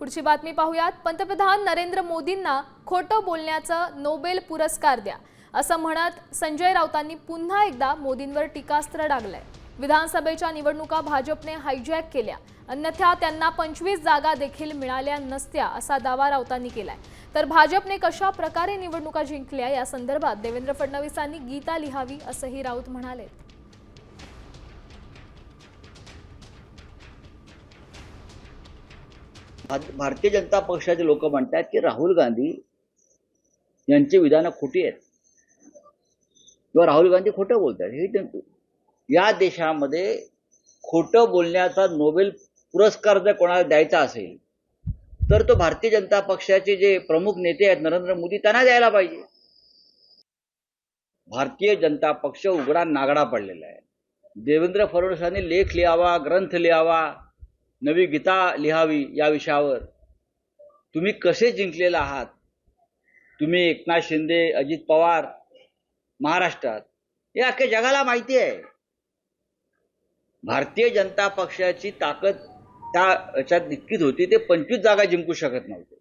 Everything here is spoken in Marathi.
पुढची बातमी पाहूयात. पंतप्रधान नरेंद्र मोदींना खोटं बोलण्याचं नोबेल पुरस्कार द्या. असं म्हणत संजय राऊतांनी पुन्हा एकदा मोदींवर टीकास्त्र डागलंय. विधानसभेच्या निवडणुका भाजपने हायजॅक केल्या. अन्यथा त्यांना पंचवीस जागा देखील मिळाल्या नसत्या असा दावा राऊतांनी केलाय. तर भाजपने कशा प्रकारे निवडणुका जिंकल्या या संदर्भात देवेंद्र फडणवीसांनी गीता लिहावी असंही राऊत म्हणाले. भारतीय जनता पक्षाचे लोक म्हणतात की राहुल गांधी यांची विधानं खोटी आहेत. किंवा राहुल गांधी खोटं बोलतात. हे त्यांचं- या देशामध्ये खोटं बोलण्याचा नोबेल पुरस्कार जर कोणाला द्यायचा असेल तर तो भारतीय जनता पक्षाचे जे प्रमुख नेते आहेत नरेंद्र मोदी त्यांना द्यायला पाहिजे. भारतीय जनता पक्ष उघडा नागडा पडलेला आहे. देवेंद्र फडणवीसांनी लेख लिहावा ग्रंथ लिहावा नवी गीता लिहावी या विषयावर. तुम्ही कसे जिंकलेला आहात? तुम्ही एकनाथ शिंदे अजित पवार महाराष्ट्रात हे अख्ख्या जगाला माहिती आहे. भारतीय जनता पक्षाची ताकद त्या याच्यात इतकीच होती ते पंचवीस जागा जिंकू शकत नव्हते.